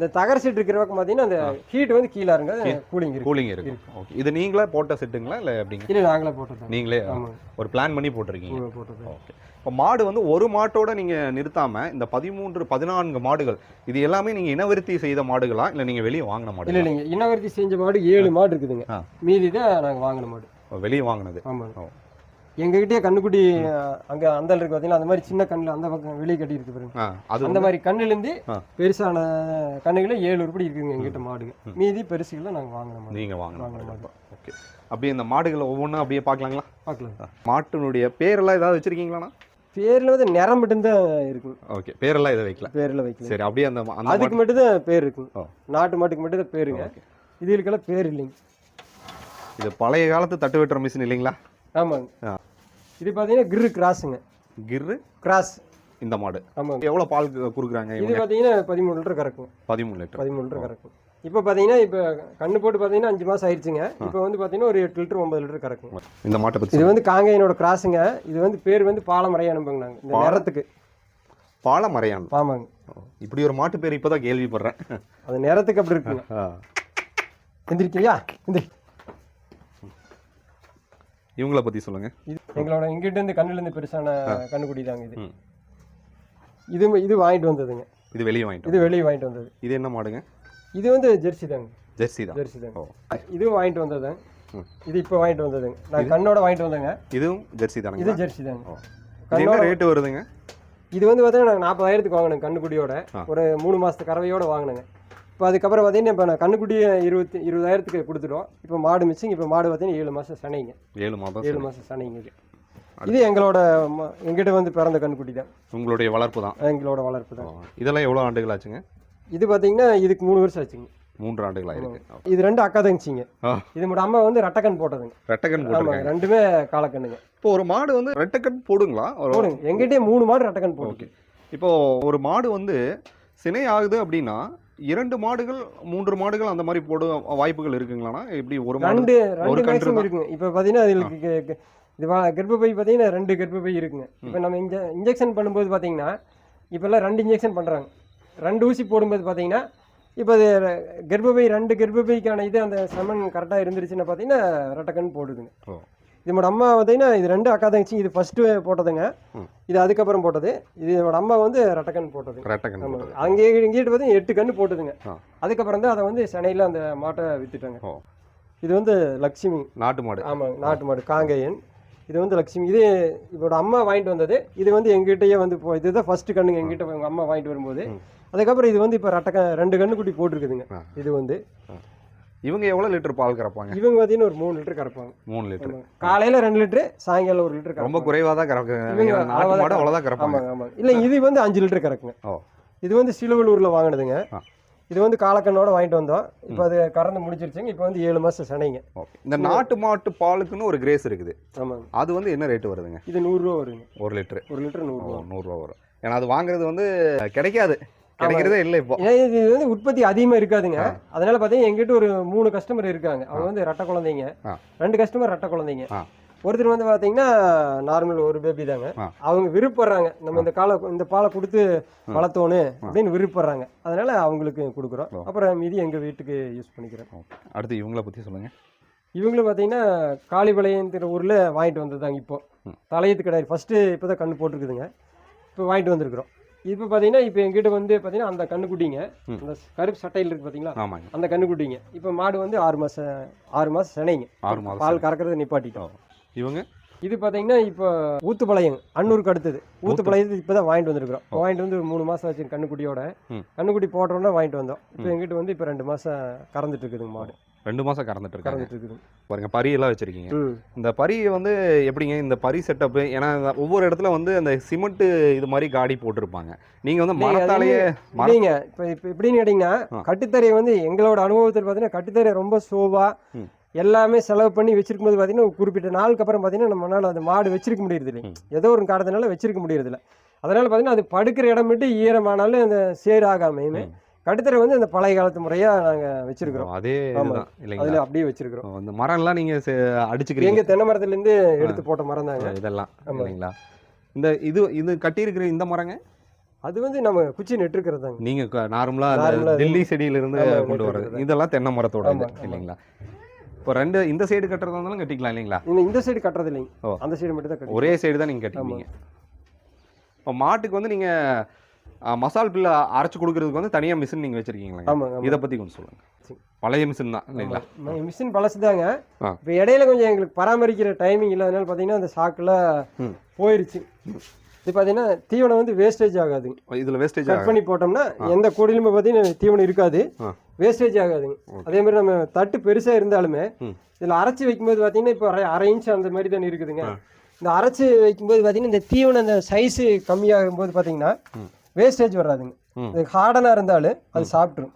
இந்த தகர சீட் இருக்கிற பக்கம் பார்த்தீங்கன்னா அந்த ஹீட் வந்து கீழே இருங்க கூலிங் கூலிங் இருக்கு. ஓகே இது நீங்களே போட்ட செட்டுங்களா இல்லை எப்படிங்க? இல்லை நாங்களே போட்டது. நீங்களே? ஆமாம் ஒரு பிளான் பண்ணி போட்டிருக்கீங்க. போட்டது. ஓகே இப்போ மாடு வந்து ஒரு மாட்டோட நீங்க நிறுத்தாம இந்த பதிமூன்று பதினான்கு மாடுகள் இது எல்லாமே நீங்க இனவிருத்தி செய்த மாடுகளா? இல்ல நீங்க வெளியே வாங்கின இல்லை மாடுகளா இல்லைங்க இன்னவர்த்தி செஞ்ச மாடு ஏழு மாடு இருக்குதுங்க. மீதி தான் நாங்கள் வாங்கின மாடு. வெளியே வாங்கினது. ஓ. எங்ககிட்டயே கண்ணுக்குட்டி அங்கே அந்தல் இருக்கு பார்த்தீங்கன்னா அந்த மாதிரி சின்ன கண்ணில் அந்த பக்கம் வெளியே கட்டி இருக்கு பாருங்க அந்த மாதிரி கண்ணுலேருந்து ஆ. பெருசான கண்ணுகள ஏழு உருப்படி இருக்குங்க எங்கிட்ட மாடுங்க. மீதி பெருசுகளை நீங்க வாங்கின வாங்கின மாடு. மாடு. ஓகே. அப்படியே இந்த மாடுகளை ஒவ்வொன்றா அப்படியே பார்க்கலாங்களா? பார்க்கலாம். மாட்டினுடைய பேரெல்லாம் ஏதாவது வச்சிருக்கீங்களாண்ணா? பேரில் வந்து நிறம் மட்டும்தான் இருக்கும். ஓகே. பேரெல்லாம் இதை வைக்கல? பேரில் வைக்கல. சரி அப்படியே அந்த அந்த அதுக்கு மட்டும் தான் பேர் இருக்கும். நாட்டு மாட்டுக்கு மட்டும் தான் பேருங்க. இதுகளுக்கெல்லாம் பேர் இல்லைங்க. இது பழைய காலத்து தட்டு வெட்டுற மிஷின் இல்லைங்களா? ஆமாங்க. இது பார்த்தீங்கன்னா கிரு கிராஸுங்க. கிர்ரு? கிராஸ். இந்த மாடு. ஆமாங்க. எவ்வளவு பால் குடுக்குறாங்க இது பார்த்தீங்கன்னா பதிமூணு லிட்டர் கறக்கும். பதிமூணு லிட்டர். பதிமூணு லிட்டர் கறக்கும். இப்போ பார்த்தீங்கன்னா இப்போ கண்ணு போட்டு பார்த்தீங்கன்னா அஞ்சு மாதம் ஆயிடுச்சுங்க. இப்போ வந்து பார்த்தீங்கன்னா ஒரு எட்டு லிட்டர் ஒன்பது லிட்டர் கறக்கும். இந்த மாட்டை பத்தி இது வந்து காங்கையனோட கிராஸுங்க. இது வந்து பேர் வந்து பாலமறையா அனுப்புங்க நாங்கள் இந்த பால- நிறத்துக்கு. பால மறையான் ஆமாங்க. இப்படி ஒரு மாட்டு பேர் இப்பதான் கேள்விப்படுறேன். அது நிறத்துக்கு அப்படி இருக்குங்க. எந்திரிக்கிறியா எந்திரி. இவங்கள பத்தி சொல்லுங்க. இது எங்களோட இங்கிட்ட இருந்து கண்ணுல இருந்து பெருசான கண்ணுக்குடி தாங்க இது. இது இது வாங்கிட்டு வந்ததுங்க. இது வெளியே வாங்கிட்டோம் இது வெளியே வாங்கிட்டு வந்தது. இது என்ன மாடுங்க? இது வந்து ஜெர்சி தாங்க. ஜெர்சி தான். ஜெர்சி தாங்க. இதுவும் வாங்கிட்டு வந்ததுங்க. இது இப்போ வாங்கிட்டு வந்ததுங்க. நான் கண்ணோட வாங்கிட்டு வந்தேங்க. இதுவும் ஜெர்சி இது தானுங்க ஜெர்சி தாங்க. இது என்ன ரேட்டு வருதுங்க? இது வந்து பார்த்தீங்கன்னா நாங்கள் நாற்பதாயிரத்துக்கு வாங்கினேங்க கண்ணுக்குட்டியோட ஆ. ஒரு மூணு மாதத்து கறவையோட வாங்கினேங்க. இப்போ அதுக்கப்புறம் பார்த்தீங்கன்னா இப்போ நான் கண்ணுக்குட்டியை இருபத்தி இருபதாயிரத்துக்கு கொடுத்துட்டோம். இப்போ மாடு மிச்சிங் இப்போ மாடு பார்த்தீங்கன்னா ஏழு மாதம் சனைங்க. ஏழு மாதம் ஏழு மாதம் சனைங்க இது. எங்களோட எங்கிட்ட வந்து பிறந்த கண்ணுக்குட்டி தான். உங்களுடைய வளர்ப்பு தான். எங்களோட வளர்ப்பு தான். இதெல்லாம் எவ்வளோ ஆண்டுகள் ஆச்சுங்க? இது பார்த்தீங்கன்னா இதுக்கு மூணு வருஷம் ஆச்சுங்க. மூன்று ஆண்டுகள் ஆயிருக்கு. இது ரெண்டு அக்கா தங்கச்சிங்க. இது மட்டும் அம்மா வந்து ரெட்டக்கன் போட்டதுங்க. ரெட்டக்கன் போட்டிருக்காங்க. ரெண்டுமே காலக்கண்ணுங்க. இப்போ ஒரு மாடு வந்து ரெட்டக்கன் போடுங்களா? போடுங்க. எங்கிட்டே மூணு மாடு ரெட்டக்கன் போட்டு ஓகே. இப்போ ஒரு மாடு வந்து சினை ஆகுது அப்படின்னா இரண்டு மாடுகள் மூன்று மாடுகள் அந்த மாதிரி போட வாய்ப்புகள் இருக்குங்களாண்ணா? எப்படி ஒரு ரெண்டு ரெண்டு மேக்ஸிமம். இருக்குங்க. இப்போ பார்த்தீங்கன்னா அதுக்கு இது வா- கர்ப்பப்பை பார்த்தீங்கன்னா ரெண்டு கர்ப்பப்பை இருக்குங்க. இப்போ நம்ம இன்ஜ இன்ஜெக்ஷன் பண்ணும்போது பார்த்தீங்கன்னா இப்போல்லாம் ரெண்டு இன்ஜெக்ஷன் பண்ணுறாங்க ரெண்டு ஊசி போடும்போது பார்த்தீங்கன்னா இப்போ அது கர்ப்பப்பை ரெண்டு கர்ப்பப்பைக்கான இது அந்த செமன் கரெக்டாக இருந்துருச்சுன்னா பார்த்தீங்கன்னா ரெட்டக்கன் போடுதுங்க. ஓ. இது நம்மளோட அம்மா பார்த்தீங்கன்னா இது ரெண்டு அக்கா தங்கச்சி இது ஃபஸ்ட்டு போட்டதுங்க. இது அதுக்கப்புறம் போட்டது. இது என்னோட அம்மா வந்து ரெட்டக்கன் போட்டது. ரெட்டக்கன் ஆமாம். அங்கே இங்கிட்டு பார்த்தீங்கன்னா எட்டு கன்று போட்டுதுங்க. அதுக்கப்புறம் தான் அதை வந்து சென்னையில் அந்த மாட்டை வித்துட்டாங்க. ஓ. இது வந்து லக்ஷ்மி. நாட்டு மாடு. ஆமாங்க நாட்டு மாடு காங்கேயன். இது வந்து லக்ஷ்மி. இது இவரோட அம்மா வாங்கிட்டு வந்தது. இது வந்து எங்கிட்டயே வந்து இப்போ இதுதான் ஃபர்ஸ்ட் கண்ணுங்க எங்கிட்ட எங்கள் அம்மா வாங்கிட்டு வரும்போது. அதுக்கப்புறம் இது வந்து இப்போ ரெட்டக்க ரெண்டு கண்ணுக்குட்டி போட்டிருக்குதுங்க. இது வந்து. இவங்க எவ்வளோ லிட்டர் பால் கறப்பாங்க? இவங்க பார்த்தீங்கன்னா ஒரு மூணு லிட்டர் கறப்பாங்க. மூணு லிட்டர். காலையில ரெண்டு லிட்டரு சாயங்காலம் ஒரு லிட்டர் ரொம்ப குறைவாக தான் கறக்கு இவங்க நாட்டு அளவாதான் மாடு அவ்வளோதான் கறப்பாங்க. ஆமாங்க இல்லை இது வந்து அஞ்சு லிட்டர் கறக்குங்க. ஓ. இது வந்து சிலுவலூரில் வாங்கினதுங்க. இது வந்து காலக்கண்ணோட வாங்கிட்டு வந்தோம். இப்போ அது கறந்து முடிச்சிருச்சுங்க இப்போ வந்து ஏழு மாதம் சனைங்க. இந்த நாட்டு மாட்டு பாலுக்குன்னு ஒரு கிரேஸ் இருக்குது. ஆமாங்க அது வந்து என்ன ரேட் வருதுங்க? இது நூறுரூவா வருங்க. ஒரு லிட்டரு. ஒரு லிட்டர் நூறுரூவா நூறுரூவா வரும். ஏன்னா அது வாங்குறது வந்து கிடைக்காது. கிடைக்கிறதே இல்லை இப்போ. இது வந்து உற்பத்தி அதிகமாக இருக்காதுங்க. அதனால பார்த்தீங்கன்னா எங்கிட்ட ஒரு மூணு கஸ்டமர் இருக்காங்க. அவங்க வந்து ரெட்டை குழந்தைங்க. ரெண்டு கஸ்டமர் ரெட்டை குழந்தைங்க. ஒருத்தர் வந்து பார்த்தீங்கன்னா நார்மல் ஒரு பேபி தாங்க. அவங்க விருப்பப்படுறாங்க நம்ம இந்த காலை இந்த பாலை கொடுத்து வளர்த்தோணும் அப்படின்னு விருப்பப்படுறாங்க அதனால அவங்களுக்கு கொடுக்குறோம். அப்புறம் மீதி எங்கள் வீட்டுக்கு யூஸ் பண்ணிக்கிறோம். அடுத்து இவங்கள பற்றி சொல்லுங்கள் இவங்களும் பார்த்தீங்கன்னா காளிபாளையங்கிற ஊரில் வாங்கிட்டு வந்ததாங்க இப்போ. ம். தலையத்து கிடையாது ஃபஸ்ட்டு இப்போ தான் கண்ணு போட்டிருக்குதுங்க. இப்போ வாங்கிட்டு வந்திருக்கிறோம். இப்போ பார்த்தீங்கன்னா இப்போ எங்கிட்ட வந்து பார்த்தீங்கன்னா அந்த கண்ணுக்குட்டிங்க. அந்த கருப்பு சட்டையில் இருக்குது பார்த்தீங்களா ஆமாங்க. அந்த கண்ணுக்குட்டிங்க இப்போ மாடு வந்து ஆறு மாதம் ஆறு மாதம் சினைங்க. ஆறு மாதம் பால் கறக்கிறது நிப்பாட்டிட்டோம். இவங்க? இது பார்த்தீங்கன்னா இப்போ ஊத்துப்பாளையம் அன்னூருக்கு அடுத்தது. ஊத்துப்பாளையத்துக்கு இப்போ தான் வாங்கிட்டு வந்திருக்கிறோம். வாங்கிட்டு வந்து மூணு மாதம் ஆச்சு கண்ணுக்குட்டியோட. கண்ணுக்குட்டி போட்டோன்னா வாங்கிட்டு வந்தோம். இப்போ. எங்கிட்ட வந்து இப்போ ரெண்டு மாதம் கறந்துட்டு இருக்குதுங்க மாடு. ரெண்டு மாசம் கறந்துட்டு இருக்காங்க பாருங்க பரியெல்லாம் வச்சிருக்கீங்க இந்த பரி வந்து எப்படிங்க இந்த பரி செட்டப் ஏன்னா ஒவ்வொரு இடத்துல வந்து அந்த சிமெண்ட் இது மாதிரி காடி போட்டிருப்பாங்க நீங்க வந்து மரத்தாலேயே மர இல்லைங்க இப்போ இப்போ எப்படின்னு கேட்டிங்கன்னா ஆ. கட்டுத்தரையை வந்து எங்களோட அனுபவத்தில் பார்த்தீங்கன்னா கட்டுத்தரை ரொம்ப சோவா. எல்லாமே செலவு பண்ணி வச்சிருக்கும் போது பார்த்தீங்கன்னா ஒரு குறிப்பிட்ட நாளுக்கு அப்புறம் பார்த்தீங்கன்னா நம்மளால அந்த மாடு வச்சிருக்க முடியறது இல்லை. ஏதோ ஒரு காரணத்தினால வச்சிருக்க முடியறது இல்லை அதனால பார்த்தீங்கன்னா அது படுக்கிற இடம் மட்டும் ஈரமானாலும் அந்த சேர் ஆகாமையுமே. கட்டுத்தரை வந்து அந்த பழைய காலத்து முறையாக நாங்கள் வச்சிருக்கிறோம். அதே அதில் அப்படியே வச்சிருக்கிறோம். ஓ, இந்த மரம்லாம் நீங்க செ- அடிச்சுக்கிறீங்க? எங்க தென்னை மரத்துலேருந்து எடுத்து போட்ட மரம் தாங்க. இதெல்லாம். இல்லைங்களா? இந்த இது இது கட்டி இருக்கிற இந்த மரங்க? அது வந்து நம்ம குச்சி நெட்டுருக்கிறது தாங்க நீங்க நார்மலா Normal ஆ டெல்லி செடியில இருந்து ஆமா, கொண்டு வர்றது. இதெல்லாம் தென்னை மரத்தோட. இல்லைங்களா? இப்போ ரெண்டு இந்த சைடு கட்டுறதா இருந்தாலும் கட்டிக்கலாம் இல்லைங்களா? இந்த சைடு கட்டுறது இல்லைங்க. அந்த சைடு மட்டும் தான் ஒரே சைடு தான் நீங்க கட்டிப்பீங்க. இப்போ மாட்டுக்கு வந்து நீங்க ஆ, மசால் பில்ல அரைச்சு கொடுக்கறதுக்கு வந்து தனியா மிஷின் நீங்க வச்சிருக்கீங்களா ஆமாங்க இதை பத்தி கொஞ்சம் சொல்லுங்க. சரி. பழைய மிஷின் தான் இல்லைங்களா? மிஷின் பழசு தாங்க. இப்போ இடையில கொஞ்சம் எங்களுக்கு பராமரிக்கிற டைமிங் இல்லாதனால பார்த்தீங்கன்னா அந்த சாக்கில். போயிருச்சு. இது பார்த்தீங்கன்னா தீவனம் வந்து வேஸ்டேஜ் ஆகாதுங்க இதுல வேஸ்டேஜ் கட் பண்ணி போட்டோம்னா எந்த கூடையிலுமே பார்த்தீங்கன்னா தீவனம் இருக்காது. வேஸ்டேஜ் ஆகாதுங்க அதே மாதிரி நம்ம தட்டு பெருசாக இருந்தாலுமே. இதில் அரைச்சி வைக்கும்போது பார்த்தீங்கன்னா இப்போ அரை இன்ச் அந்த மாதிரி தானே இருக்குதுங்க. இந்த அரைச்சி வைக்கும்போது பார்த்தீங்கன்னா இந்த தீவனம் அந்த சைஸு கம்மியாகும் போது பார்த்தீங்கன்னா. வேஸ்டேஜ் வராதுங்க. இது ஹார்டனாக இருந்தாலும் அது சாப்பிட்ரும்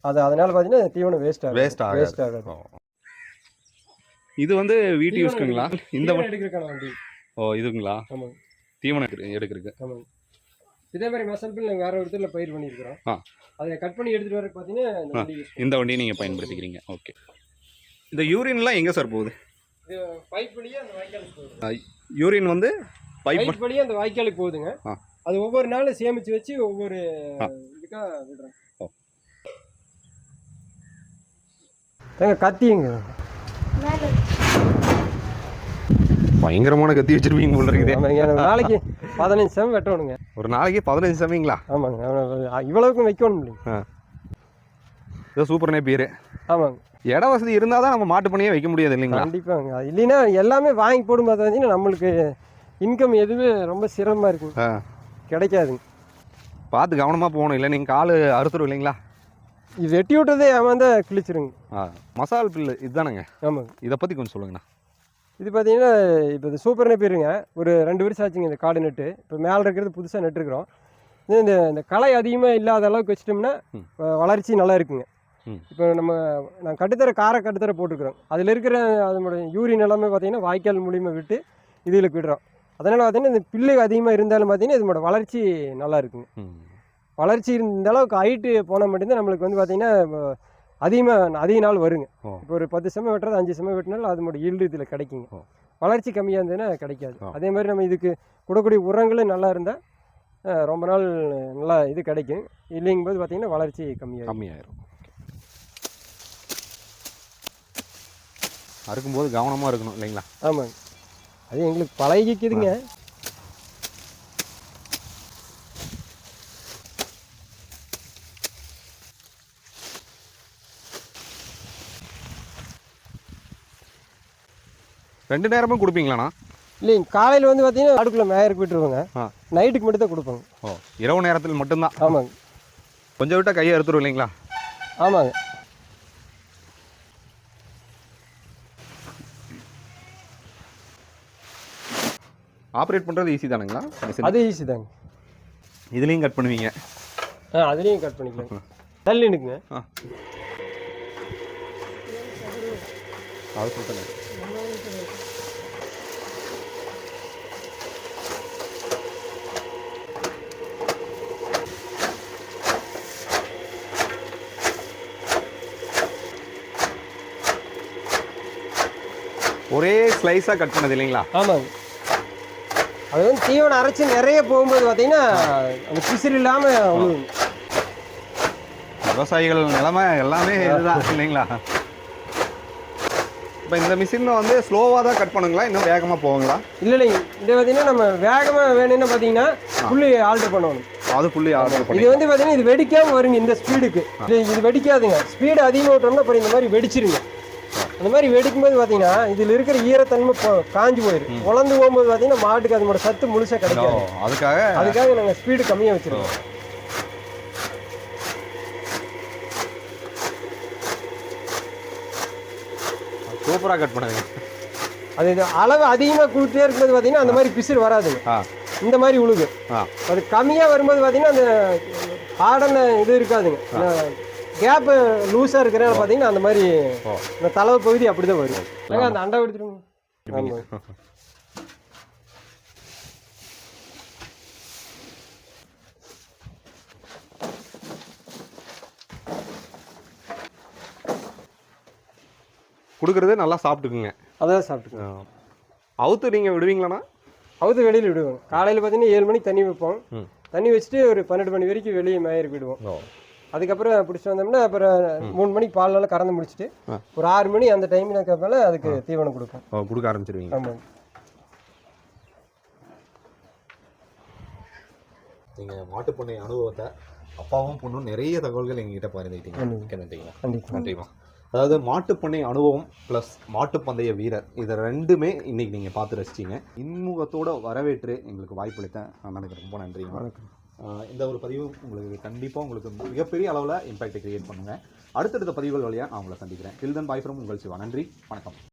அது அதனால பார்த்தீங்கன்னா தீவனம் வேஸ்ட் ஆகும் வேஸ்ட் வேஸ்ட் ஆகாது. இது வந்து வீட்டு யூஸ்க்குங்களா? இந்த எடுக்கிறக்கான வண்டி. ஓ இதுங்களா? ஆமாங்க. தீவனம் எடுக்க- எடுக்கிறதுக்கு. ஆமாங்க. இதே மாதிரி மசால் பில் நாங்கள் வேற ஒரு இடத்துல பயிர் பண்ணியிருக்கிறோம். ஆ. அதை கட் பண்ணி எடுத்துட்டு வரக்கு பார்த்தீங்கன்னா இந்த வண்டியை நீங்கள் பயன்படுத்திக்கிறீங்க. ஓகே. இந்த யூரின்லாம் எங்கே சார் போகுது? பைப் வழியாக அந்த வாய்க்காலுக்கு போகுது. யூரின் வந்து பைப் வழியாக அந்த வாய்க்காலுக்கு போகுதுங்க. அது ஒவ்வொரு நாளும் சேமிச்சு வச்சு ஒவ்வொரு. இதுக்காக விடுறோம் ஓ. ஏங்க கத்திங்க. பயங்கரமான கத்தி வச்சிருப்பீங்க போல இருக்குது. நாளைக்கு பதினஞ்சு செம் வெட்டணுங்க. ஒரு நாளைக்கு பதினஞ்சு சமயங்களா ஆமாங்க. இவ்வளவுக்கும் வைக்கணும் இல்லைங்க. இது சூப்பர்னே பேர். ஆமாங்க. இட வசதி இருந்தால் தான் நம்ம மாட்டு பண்ணையே வைக்க முடியாது இல்லைங்களா? கண்டிப்பாங்க. இல்லைன்னா எல்லாமே வாங்கி போடும்போது பார்த்தீங்கன்னா நம்மளுக்கு இன்கம் எதுவுமே ரொம்ப சிரமமாக இருக்குங்க ஆ. கிடைக்காதுங்க. பார்த்து கவனமாக போகணும். இல்லை நீங்கள் கால் அறுத்துரும் இல்லைங்களா? இது வெட்டி விட்டதே ஏமாந்தா கிழிச்சிருங்க. ஆ மசால் பில்லு இதுதானேங்க? ஆமாங்க. இதை பற்றி கொஞ்சம் சொல்லுங்கண்ணா. இது பார்த்தீங்கன்னா இப்போ இது சூப்பர் நெப்பிருங்க ஒரு ரெண்டு வருஷம் ஆச்சுங்க இந்த காடு நட்டு. இப்போ மேலே இருக்கிறது புதுசாக நட்டுருக்குறோம் இது இந்த இந்த களை அதிகமாக இல்லாத அளவுக்கு வச்சிட்டோம்னா வளர்ச்சி நல்லா இருக்குங்க. இப்போ நம்ம நான் கட்டுத்தர காரை கட்டுத்தர போட்டுருக்குறோம். அதில் இருக்கிற அதனுடைய யூரின் எல்லாமே பார்த்தீங்கன்னா வாய்க்கால் மூலியமாக விட்டு இதில் விடுறோம். அதனால் பார்த்தீங்கன்னா இந்த பில்லு அதிகமாக இருந்தாலும் பார்த்தீங்கன்னா இதனோட வளர்ச்சி நல்லா இருக்குங்க வளர்ச்சி இந்த அளவுக்கு ஹைட்டு போனால் மட்டும்தான் நம்மளுக்கு வந்து பார்த்தீங்கன்னா அதிகமாக அதிக நாள் வருங்க. இப்போ ஒரு பத்து செம்ம வெட்டுறது அஞ்சு செம்ம வெட்டினாலும் அதனோட ஈல்டு இதில் கிடைக்குங்க. வளர்ச்சி கம்மியாக இருந்ததுன்னா கிடைக்காது. அதே மாதிரி நம்ம இதுக்கு கொடுக்கக்கூடிய உரங்களும் நல்லா இருந்தால் ரொம்ப நாள் நல்லா இது கிடைக்கும். இல்லைங்கும் போது பார்த்தீங்கன்னா வளர்ச்சி கம்மியாகும் கம்மியாயிரும். அறுக்கும்போது கவனமாக இருக்கணும் இல்லைங்களா? ஆமாங்க. அது எங்களுக்கு பழகிக்குதுங்க. ரெண்டு நேரமும் கொடுப்பீங்களாண்ணா? இல்லைங்க காலையில் வந்து பார்த்தீங்கன்னா அடுக்குள்ள மேயருக்கு விட்டுருவாங்க. நைட்டுக்கு மட்டும் தான் கொடுப்பாங்க. ஓ இரவு நேரத்தில் மட்டும்தான்? ஆமாங்க. கொஞ்சம் விட்டால் கையை அறுத்துரும் இல்லைங்களா? ஆமாங்க. ஆப்ரேட் பண்ணுறது ஈஸி தானுங்களா? அது ஈஸி தாங்க. இதுலேயும் கட் பண்ணுவீங்க. ஆ அதுலேயும் கட் பண்ணிக்கலாம். தள்ளி நிற்குங்க ஆ. அது சொல்லுங்க ஒரே ஸ்லைஸாக கட் பண்ணது இல்லைங்களா? ஆமாங்க. அது வந்து தீவனம் அரைச்சி நிறைய போகும்போது பார்த்தீங்கன்னா அந்த பிசிறு இல்லாமல் விவசாயிகள் நிலைமை எல்லாமே இதுதான் இல்லைங்களா? இப்போ இந்த மிஷினில் வந்து ஸ்லோவாக தான் கட் பண்ணுங்களா? இன்னும் வேகமாக போகுங்களா? இல்லை இல்லைங்க இது பார்த்தீங்கன்னா நம்ம வேகமாக வேணும்னு பார்த்தீங்கன்னா புள்ளி ஆல்டர் பண்ணணும். அது ஃபுல்லி ஆர்டர் பண்ணி இது வந்து பார்த்தீங்கன்னா இது வெடிக்காமல் வருங்க இந்த ஸ்பீடுக்கு இது இது வெடிக்காதுங்க. ஸ்பீடு அதிகமாக விட்டோம்னா அப்புறம் இந்த மாதிரி வெடிச்சிருங்க. அந்த மாதிரி வெடிக்கும் போது பார்த்தீங்கன்னா இதில் இருக்கிற ஈரத்தன்மை காஞ்சு போயிடும் உலர்ந்து போகும்போது பார்த்தீங்கன்னா மாட்டுக்கு அதனோட சத்து முழுசாக ஓ, கிடைக்காது அதுக்காக அதுக்காக நாங்கள் ஸ்பீடு கம்மியாக வச்சிருக்கோம். சூப்பராக கட் பண்ணுவீங்க அது இது அளவு அதிகமாக கொடுத்தே இருக்கும்போது பார்த்தீங்கன்னா அந்த மாதிரி பிசிறு வராதுங்க இந்த மாதிரி உழுகு. அது கம்மியாக வரும்போது பார்த்தீங்கன்னா அந்த ஹார்டான இது இருக்காதுங்க. கேப்பு லூஸாக இருக்கிறனால பார்த்தீங்கன்னா அந்த மாதிரி. இந்த தலவு பகுதி அப்படி தான் வரும் ஏங்க, அந்த அண்டை எடுத்துருங்க கொடுக்குறது நல்லா சாப்பிட்டுக்குங்க. அதான் சாப்பிட்டுக்கோங்க. அவுத்து நீங்கள் விடுவீங்களாண்ணா? அவுத்து வெளியில் விடுவோம். காலையில் பார்த்தீங்கன்னா ஏழு மணிக்கு தண்ணி வைப்போம். தண்ணி வச்சுட்டு ஒரு பன்னெண்டு மணி வரைக்கும் வெளியே மேயருக்கு விடுவோம் அதுக்கப்புறம் பிடிச்சிட்டு வந்தோம்னா அப்புறம் மூணு மணிக்கு பால் நல்லா கறந்து முடிச்சுட்டு. ஒரு ஆறு மணி அந்த டைமில் மேலே அதுக்கு தீவனம் கொடுப்போம் கொடுக்க ஆரம்பிச்சிருவீங்க. ஆமாம் நீங்கள் மாட்டுப்பண்ணை அனுபவத்தை அப்பாவும் பொண்ணும் நிறைய தகவல்கள் எங்ககிட்ட பகிர்ந்துக்கிட்டீங்க நன்றி. மிக்க நன்றிங்க. கண்டிப்பாக நன்றிமா அதாவது மாட்டுப்பண்ணை அனுபவம் ப்ளஸ் மாட்டுப்பந்தய வீரர் இதை ரெண்டுமே இன்னைக்கு நீங்கள் பார்த்து ரசிச்சீங்க. இன்முகத்தோட வரவேற்று எங்களுக்கு வாய்ப்பளித்த அண்ணனுக்கு ரொம்ப நன்றிங்க. இந்த ஒரு பதிவு உங்களுக்கு கண்டிப்பாக உங்களுக்கு மிகப்பெரிய அளவில் இம்பாக்டை கிரியேட் பண்ணுங்கள் அடுத்தடுத்த பதிவுகள் வழியாக நான் உங்களை சந்திக்கிறேன். டில் தன் பாய் ஃப்ரம் உங்கள் சிவா. நன்றி. வணக்கம்.